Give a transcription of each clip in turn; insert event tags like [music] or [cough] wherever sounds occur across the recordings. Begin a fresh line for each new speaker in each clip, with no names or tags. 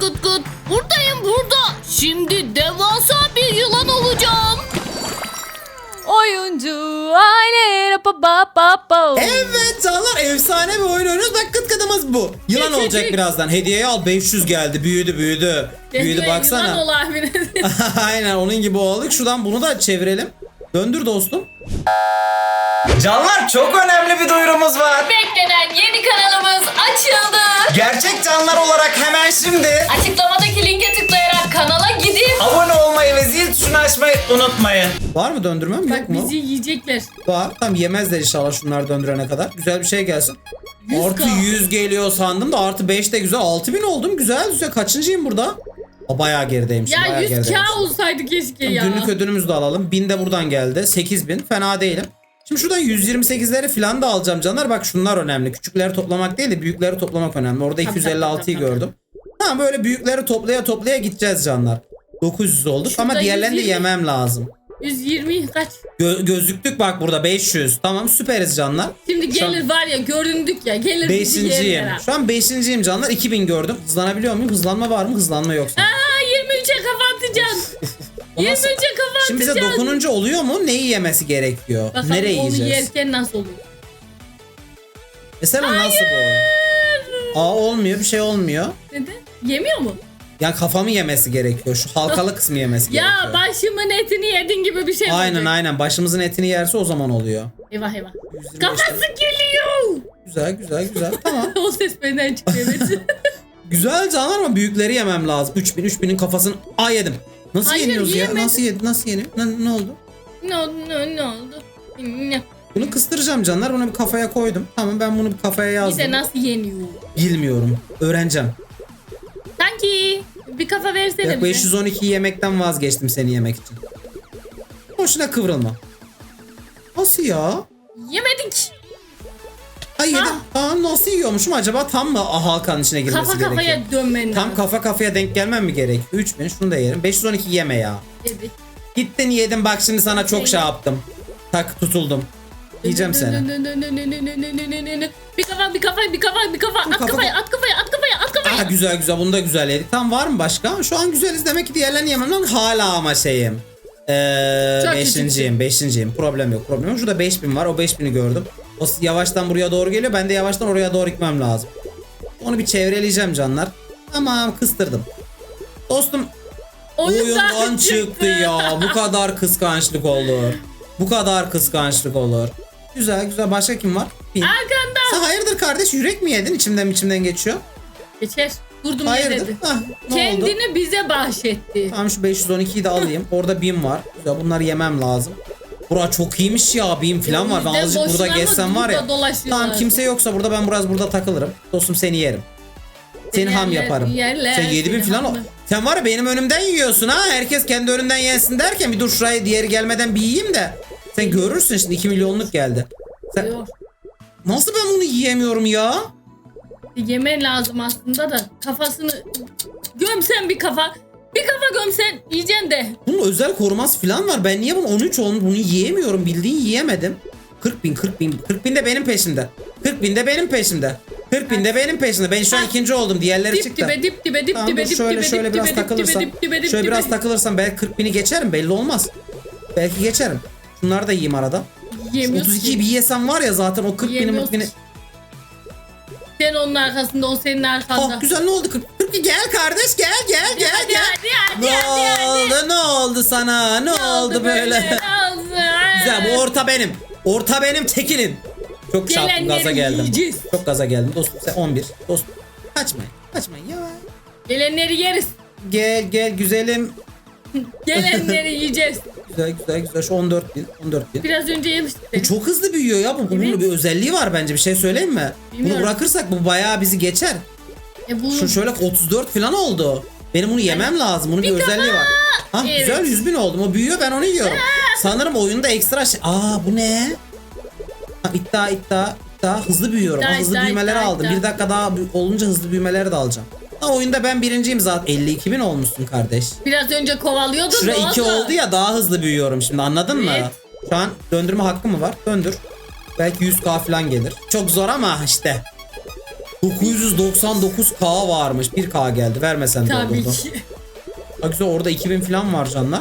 gıt gıt. Buradayım burada. Şimdi devasa bir yılan olacağım.
Oyuncu aile pa pa pa pa.
Evet canlar efsane bir oyun oynuyoruz. Bak kıt kıtımız bu. Yılan olacak birazdan. Hediyeyi al 500 geldi. Büyüdü büyüdü. Büyüdü baksana. [laughs] Aynen onun gibi olduk. Şuradan bunu da çevirelim. Döndür dostum. Canlar çok önemli bir duyurumuz var.
Beklenen yeni kanalımız açıldı.
Gerçek canlar olarak hemen şimdi
Açıklamadaki linke tıklayarak kanala gidin.
abone olmayı ve zil tuşunu açmayı unutmayın. Var mı döndürmem yok
Bak
mu?
bizi yiyecekler.
Var. Tamam yemezler inşallah şunları döndürene kadar. Güzel bir şey gelsin.
Yüz
Artı
K.
100 geliyor sandım da artı 5 de güzel. 6000 oldum. Güzel güzel. Kaçıncıyım burada? O bayağı gerideymişim.
Ya
bayağı
100
gerideymişim.
k olsaydı keşke ya.
Günlük ödülümüzü de alalım. 1000 de buradan geldi. 8000. Fena değilim. Şimdi şuradan 128'leri falan da alacağım canlar. Bak şunlar önemli. Küçükleri toplamak değil de büyükleri toplamak önemli. Orada
Tabii,
256'yı
tabii, tabii.
gördüm. Tamam böyle büyükleri toplaya toplaya gideceğiz canlar. 900 olduk ama
Şurada
diğerlerini de
120.
yemem lazım.
120 kaç?
Gö- gözlüktük bak burada 500. Tamam süperiz canlar.
Şimdi
Şu an-
gelir var ya göründük ya gelir bizi
Beşinciyim.
yerler.
Şu an beşinciyim canlar. 2000 gördüm. Hızlanabiliyor muyum? Hızlanma var mı? Hızlanma yoksa.
Aa 23'e kafa atacaksın. [laughs]
O nasıl-
23'e kafa
Şimdi bize
atacaksın.
dokununca oluyor mu? Neyi yemesi gerekiyor?
Bakalım
Nereye
onu
yiyeceğiz?
yerken nasıl oluyor?
Mesela nasıl bu? Aa olmuyor. Bir şey olmuyor.
Neden? Yemiyor mu?
Yani kafamı yemesi gerekiyor. Şu halkalı [laughs] kısmı yemesi
Ya
gerekiyor.
başımın etini yedin gibi bir şey
Aynen
olacak?
aynen. Başımızın etini yerse o zaman oluyor.
Eyvah eyvah.
125
Kafası geliyor.
Güzel güzel güzel. Tamam. [laughs]
o ses benden çıktı [laughs] evet.
güzel canlar ama büyükleri yemem lazım. 3000 3000'in kafasını. Aa yedim. Nasıl
Hayır,
yeniyoruz ya? Nasıl yedi? Nasıl yeniyor? Ne, ne oldu?
ne oldu ne, ne oldu? Ne?
Bunu kıstıracağım canlar. Bunu bir kafaya koydum. Tamam ben bunu bir kafaya yazdım.
Bize nasıl yeniyor?
Bilmiyorum. Öğreneceğim.
Sanki bir kafa versene bize.
512 yemekten vazgeçtim seni yemek için. Boşuna kıvrılma. Nasıl ya?
Yemedik.
Ha yedim. Tamam nasıl yiyormuşum acaba tam mı ah, halkanın içine girmesi
Kafa
gerekiyor?
kafaya dönmen
Tam
lazım.
kafa kafaya denk gelmem mi gerek? 3000 şunu da yerim. 512 yeme ya.
Evet.
Gittin yedim bak şimdi sana çok şey yaptım. Tak tutuldum. Yiyeceğim seni.
Bir kafa bir kafa bir kafa bir kafa at
kafa-
kafaya at kafaya at kafaya at
Aa
kafaya.
güzel güzel bunu da güzel yedik. Tam var mı başka? Şu an güzeliz demek ki diğerlerini yemem lan. Hala ama şeyim. Ee,
Çok
beşinciyim, beşinciyim. Problem yok, problem yok. Şurada 5000 var. O 5000'i gördüm. O yavaştan buraya doğru geliyor. Ben de yavaştan oraya doğru gitmem lazım. Onu bir çevreleyeceğim canlar. Tamam kıstırdım. Dostum oyundan çıktı ya. Bu kadar kıskançlık olur. Bu kadar kıskançlık olur. Güzel güzel. Başka kim var? Bin.
Arkanda.
Sen hayırdır kardeş yürek mi yedin? İçimden içimden geçiyor.
Geçer. Durdum ne
Hayırdır?
dedi.
Hah, ne oldu?
Kendini bize bahşetti.
Tamam şu 512'yi de alayım. Orada BİM var. Güzel bunları yemem lazım. Bura çok iyiymiş ya BİM falan var. Ben azıcık burada gezsem var ya. Tamam kimse yoksa burada ben biraz burada takılırım. Dostum seni yerim. Seni
Seni
ham
yerler,
yaparım.
yerler,
Sen 7000
seni
falan.
ham-
Sen var ya benim önümden yiyorsun ha. Herkes kendi önünden yensin derken bir dur şuraya diğeri gelmeden bir yiyeyim de. Sen görürsün şimdi 2 milyonluk geldi. Sen,
Yok.
nasıl ben bunu yiyemiyorum ya?
Yemen lazım aslında da kafasını gömsen bir kafa. Bir kafa gömsen yiyeceksin de.
Bunun özel koruması falan var. Ben niye bunu 13 olmuş bunu yiyemiyorum. Bildiğin yiyemedim. 40 bin 40 bin 40 bin de benim peşimde. 40 bin de benim peşimde. 40 bin de benim peşimde. Ben şu an
Ha.
ikinci oldum. Diğerleri
Dip
çıktı.
dibe dip dibe dip
Tamam,
dibe dip
şöyle
dibe
şöyle
dip
biraz
dibe
takılırsam.
dip dibe dip
Şöyle biraz takılırsam belki 40 bini geçerim belli olmaz. Belki geçerim. Şunları da yiyeyim arada. Şu
Yemiyorsun
32'yi
ki.
bir yesem var ya zaten o 40 bini
Yemiyorsun
40 bini.
Sen onun arkasında o senin arkanda.
Oh güzel ne oldu 40? 40 gel kardeş gel gel gel
Hadi
gel.
hadi hadi
Ne
hadi hadi.
oldu ne oldu sana ne oldu böyle?
Ne oldu? [laughs]
Güzel bu orta benim. Orta benim çekilin. Çok şey yaptım
Gelenleri
gaza geldim.
yiyeceğiz.
Çok gaza geldim. Dostum sen 11. Dostum kaçmayın. Kaçmayın ya.
Gelenleri yeriz.
Gel gel güzelim. [laughs]
Gelenleri yiyeceğiz. [laughs]
Güzel güzel güzel. Şu 14 bin. 14 bin.
Biraz önce yemiştik.
Bu çok hızlı büyüyor ya. Bu, bunun
Evet.
bir özelliği var bence. Bir şey söyleyeyim mi? Bunu
Bilmiyorum.
bırakırsak bu bayağı bizi geçer.
E bu
Şu şöyle 34 falan oldu. Benim bunu yemem lazım. Bunun bir,
Bir
özelliği var. Ha
Evet.
güzel 100 bin oldum. O büyüyor ben onu yiyorum. Sanırım oyunda ekstra şey. Aa bu ne? Ha, iddia iddia iddia hızlı büyüyorum.
İddia,
Ha, hızlı
iddia,
büyümeleri
iddia,
aldım.
iddia.
Bir dakika daha olunca hızlı büyümeleri de alacağım. Ha oyunda ben birinciyim zaten. 52 bin olmuşsun kardeş.
biraz önce kovalıyordun.
Şura
ne
2 oldu ya daha hızlı büyüyorum şimdi anladın mı?
Evet.
Şu an döndürme hakkı mı var? Döndür. Belki 100k falan gelir. Çok zor ama işte. 999k varmış. 1k geldi. Vermesen de
Tabii
olurdu.
ki.
Bak güzel orada 2000 falan var canlar.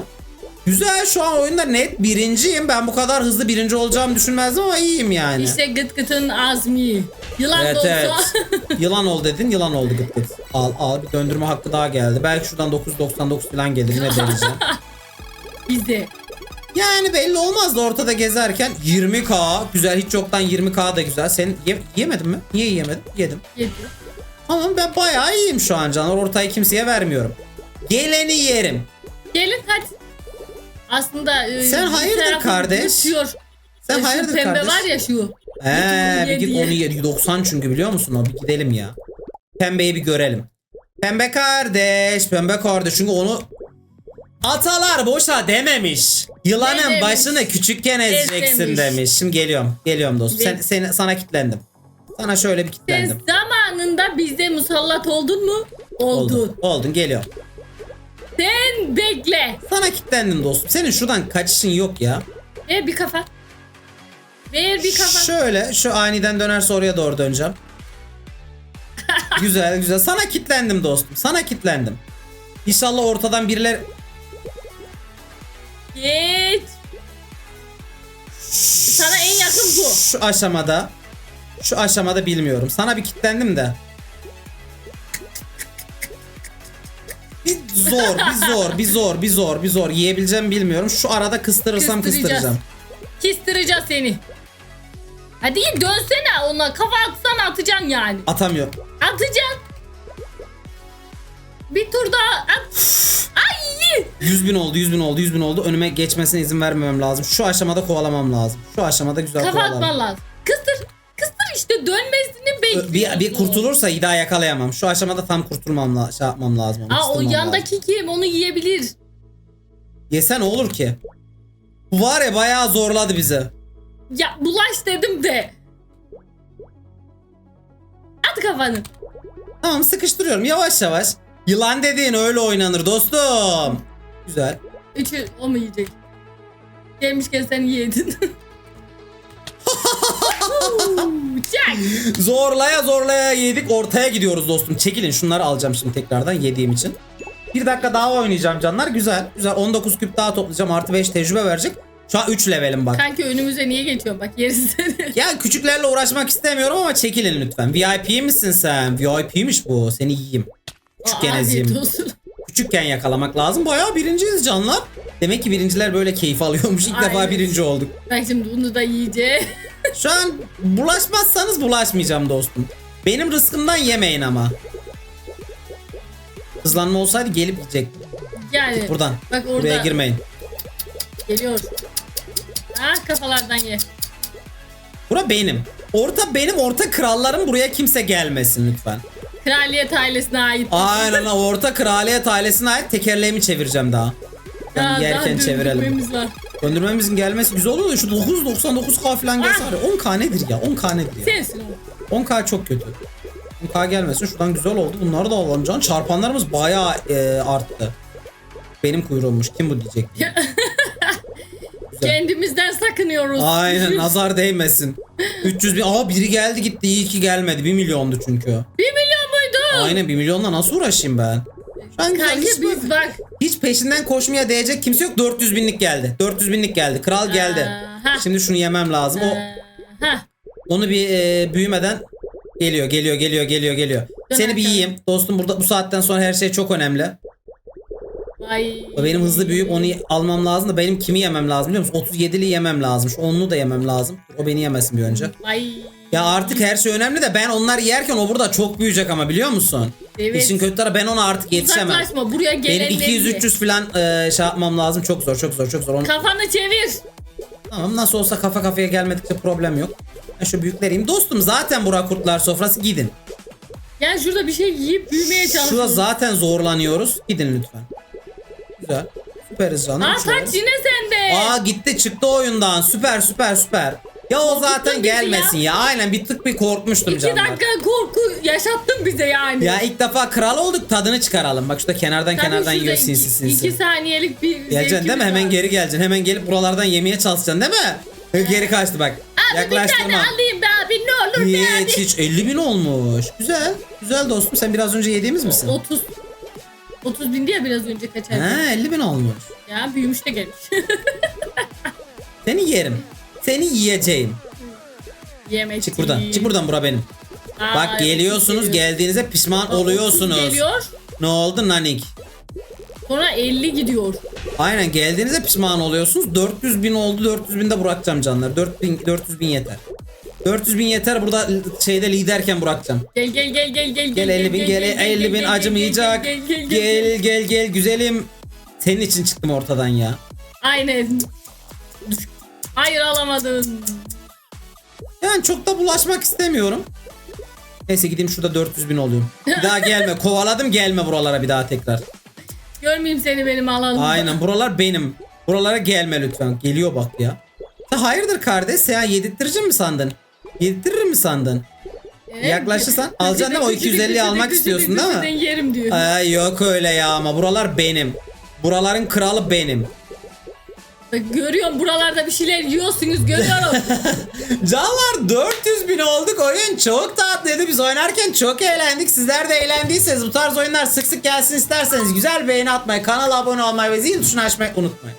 Güzel şu an oyunda net birinciyim. Ben bu kadar hızlı birinci olacağımı düşünmezdim ama iyiyim yani.
İşte gıt gıtın azmi. Yılan
Evet
da olsa.
evet. [laughs] yılan ol dedin yılan oldu gıt gıt. Al al bir döndürme hakkı daha geldi. Belki şuradan 999 falan gelir yine deneyeceğim.
Bize.
Yani belli olmazdı ortada gezerken 20k güzel hiç yoktan 20k da güzel. Sen ye- yemedin mi? Niye yemedim? Yedim.
Yedi.
Ama ben bayağı iyiyim şu an canlar. Ortayı kimseye vermiyorum. Geleni yerim.
Gelin hadi. Aslında e,
Sen hayırdır kardeş?
düşüyor.
Sen
E,
hayırdır
pembe
kardeş?
var ya şu.
He bir git onu ye. 90 çünkü biliyor musun o? Bir gidelim ya. Pembeyi bir görelim. Pembe kardeş, pembe kardeş. Çünkü onu atalar boşa dememiş. Yılanın
demiş?
başını küçükken ezeceksin
demiş.
demiş. Şimdi geliyorum. Geliyorum dostum. Sen, seni, sana kitlendim. Sana şöyle bir
Sen
kitlendim.
zamanında bize musallat oldun mu? Oldun.
Oldun. Oldun geliyorum.
Sen bekle.
Sana kitlendim dostum. Senin şuradan kaçışın yok ya.
Ver bir kafa. Ver bir kafa.
Şöyle şu aniden dönerse oraya doğru döneceğim. [laughs] güzel güzel. Sana kitlendim dostum. Sana kitlendim. İnşallah ortadan birileri...
Geç. Sana en yakın bu.
Şu aşamada şu aşamada bilmiyorum. Sana bir kitlendim de. Bir zor, bir zor, bir zor, bir zor, bir zor. Yiyebileceğim bilmiyorum. Şu arada kıstırırsam
Kıstıracağız.
kıstıracağım.
Kistıracağız seni. Hadi iyi dönsene ona kafa atsana atacaksın yani.
Atamıyorum.
Atacaksın. Bir tur daha at. Ay!
100 bin oldu, 100 bin oldu, 100 bin oldu. Önüme geçmesine izin vermemem lazım. Şu aşamada kovalamam lazım. Şu aşamada güzel
Kafa
kovalarım.
atman lazım. Kıstır. Kıstır işte dönmesini bekliyorsun.
Bir, bir kurtulursa daha yakalayamam. Şu aşamada tam kurtulmam la, şey yapmam lazım. onu,
Aa o
kıstırmam
yandaki
lazım.
kim onu yiyebilir.
Yesen olur ki. Bu var ya bayağı zorladı bizi.
Ya bulaş dedim de. At kafanı.
Tamam sıkıştırıyorum yavaş yavaş. Yılan dediğin öyle oynanır dostum. Güzel.
Üçü o mu yiyecek? Gelmişken sen yedin. [laughs]
Zorlaya zorlaya yedik ortaya gidiyoruz dostum. Çekilin şunları alacağım şimdi tekrardan yediğim için. Bir dakika daha oynayacağım canlar. Güzel. Güzel. 19 küp daha toplayacağım. Artı 5 tecrübe verecek. Şu an 3 levelim bak.
Kanki önümüze niye geçiyorsun bak yeriz seni. [laughs]
Ya küçüklerle uğraşmak istemiyorum ama çekilin lütfen. VIP misin sen? VIP'miş bu. Seni yiyeyim. Küçükken
Afiyet
ezeyim. Küçükken yakalamak lazım. Bayağı birinciyiz canlar. Demek ki birinciler böyle keyif alıyormuş. İlk defa
Aynen.
birinci olduk.
Bak şimdi bunu da yiyeceğim.
Şu an bulaşmazsanız bulaşmayacağım dostum. Benim rızkımdan yemeyin ama. Hızlanma olsaydı gelip yiyecektim.
Yani
Buradan.
Bak orada
Buraya girmeyin.
geliyor. Ah kafalardan ye.
Bura benim. Orta benim orta krallarım buraya kimse gelmesin lütfen.
Kraliyet ailesine ait.
Aynen orta kraliyet ailesine ait tekerleğimi çevireceğim daha.
Daha-
Yani yerken
daha
çevirelim. Döndürmemizin gelmesi güzel oluyor. Da şu 999k falan gelse
Ah.
var ya 10k nedir ya? 10k nedir ya?
Sensin o.
10k çok kötü. 10k gelmesin şuradan güzel oldu. Bunları da alalım can çarpanlarımız bayağı e, arttı. Benim kuyruğummuş. Kim bu diyecek? [laughs]
Kendimizden sakınıyoruz.
aynen nazar değmesin. 300 bin aa biri geldi gitti. İyi ki gelmedi. 1 milyondu çünkü.
Bir milyon muydu?
Aynen 1 milyonla nasıl uğraşayım ben güzel,
Kanki
hiç,
biz bak.
hiç peşinden koşmaya değecek kimse yok 400 binlik geldi 400 binlik geldi kral geldi
Aha.
şimdi şunu yemem lazım o
Ha.
Onu bir e, büyümeden geliyor, geliyor, geliyor, geliyor, geliyor. Seni bir yiyeyim. Dostum burada bu saatten sonra her şey çok önemli.
Ay.
Benim hızlı büyüyüp onu almam lazım da benim kimi yemem lazım biliyor musun? 37'li yemem lazım. Şu 10'lu da yemem lazım. O beni yemesin bir önce.
Ay.
Ya artık her şey önemli de ben onlar yerken o burada çok büyüyecek ama biliyor musun?
Evet.
İşin kötü tarafı ben ona artık yetişemem.
Uzaklaşma buraya
Benim
gelenleri.
200-300 falan e, şey yapmam lazım. Çok zor, çok zor, çok zor. Onu...
Kafanı çevir.
Tamam nasıl olsa kafa kafaya gelmedikçe problem yok. Ben şu büyükleriyim. Dostum zaten bura kurtlar sofrası gidin.
Yani şurada bir şey yiyip büyümeye
Şurada
çalışıyoruz.
zaten zorlanıyoruz. Gidin lütfen. Güzel. Süperiz canım.
Aa
Şöyle.
taç yine sende.
Aa gitti çıktı oyundan. Süper süper süper. Ya o zaten gelmesin ya. Aynen bir tık bir korkmuştum
İki
canlar.
dakika korku yaşattın bize yani.
Ya ilk defa kral olduk tadını çıkaralım. Bak şurada kenardan
Tabii
kenardan yiyor
iki-
sinsi sinsi.
İki saniyelik bir
Geleceksin değil mi?
zevkimiz
Hemen
var.
geri geleceksin. Hemen gelip buralardan yemeye çalışacaksın değil mi? Geri kaçtı bak.
Abi bir
Yaklaştırma.
tane alayım be abi ne olur be
Hiç
abi.
hiç 50 bin olmuş. Güzel. Güzel dostum. Sen biraz önce yediğimiz misin?
30. 30 bin diye biraz önce kaçardı.
He 50 bin olmuş.
Ya büyümüş de gelmiş. [laughs]
Seni yerim. Seni yiyeceğim.
Yemek.
Çık buradan. Çık buradan bura benim. Bak geliyorsunuz geldiğinize pişman oluyorsunuz.
Geliyor.
Ne oldu nanik?
Sonra 50 gidiyor.
Aynen geldiğinize pişman oluyorsunuz. 400 bin oldu 400 bin de bırakacağım canlar. 4000, 400 bin yeter. 400 bin yeter burada şeyde liderken bırakacağım.
Gel gel gel gel gel.
Gel 50 bin gel 50 bin acımayacak.
Gel gel gel
güzelim. Senin için çıktım ortadan ya.
Aynen. Hayır alamadın.
Yani çok da bulaşmak istemiyorum. Neyse gideyim şurada 400 bin olayım. Bir daha [laughs] gelme. Kovaladım gelme buralara bir daha tekrar.
Görmeyeyim seni benim alalım.
Aynen buralar benim. Buralara gelme lütfen. Geliyor bak ya. Hayırdır kardeş? Sen yedirttirecek mi sandın? Yedirtirir mi sandın?
Evet.
Yaklaşırsan alacaksın mi? O 250'yi almak istiyorsun değil mi?
Yerim diyor.
Ay yok öyle ya ama buralar benim. Buraların kralı benim.
Görüyorum buralarda bir şeyler yiyorsunuz görüyorum. [laughs]
Canlar 400 bin olduk oyun çok tatlıydı biz oynarken çok eğlendik sizler de eğlendiyseniz bu tarz oyunlar sık sık gelsin isterseniz güzel beğeni atmayı kanala abone olmayı ve zil tuşunu açmayı unutmayın.